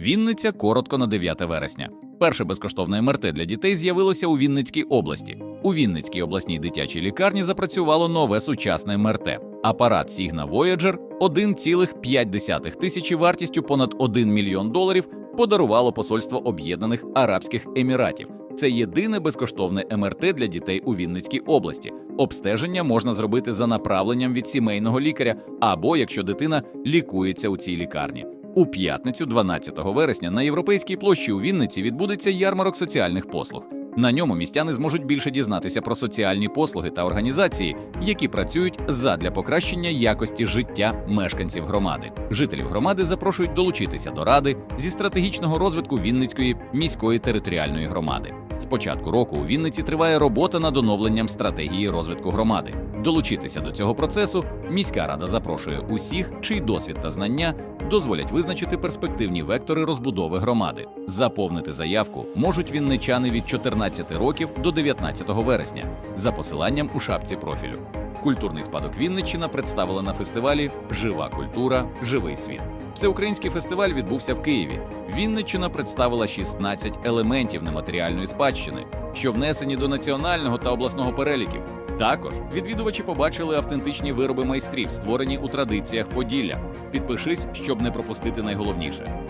Вінниця коротко на 9 вересня. Перше безкоштовне МРТ для дітей з'явилося у Вінницькій області. У Вінницькій обласній дитячій лікарні запрацювало нове сучасне МРТ. Апарат Signa Voyager 1,5 тисячі вартістю понад 1 мільйон доларів подарувало посольство Об'єднаних Арабських Еміратів. Це єдине безкоштовне МРТ для дітей у Вінницькій області. Обстеження можна зробити за направленням від сімейного лікаря або якщо дитина лікується у цій лікарні. У п'ятницю, 12 вересня, на європейській площі у Вінниці відбудеться ярмарок соціальних послуг. На ньому містяни зможуть більше дізнатися про соціальні послуги та організації, які працюють задля покращення якості життя мешканців громади. Жителів громади запрошують долучитися до ради зі стратегічного розвитку Вінницької міської територіальної громади. З початку року у Вінниці триває робота над оновленням стратегії розвитку громади. Долучитися до цього процесу міська рада запрошує усіх, чий досвід та знання дозволять визначити перспективні вектори розбудови громади. Заповнити заявку можуть вінничани від 14 років до 19 вересня за посиланням у шапці профілю. Культурний спадок Вінниччина представила на фестивалі Жива культура, живий світ. Всеукраїнський фестиваль відбувся в Києві. Вінниччина представила 16 елементів нематеріальної спадщини, що внесені до національного та обласного переліків. Також відвідувачі побачили автентичні вироби майстрів, створені у традиціях Поділля. Підпишись, щоб не пропустити найголовніше.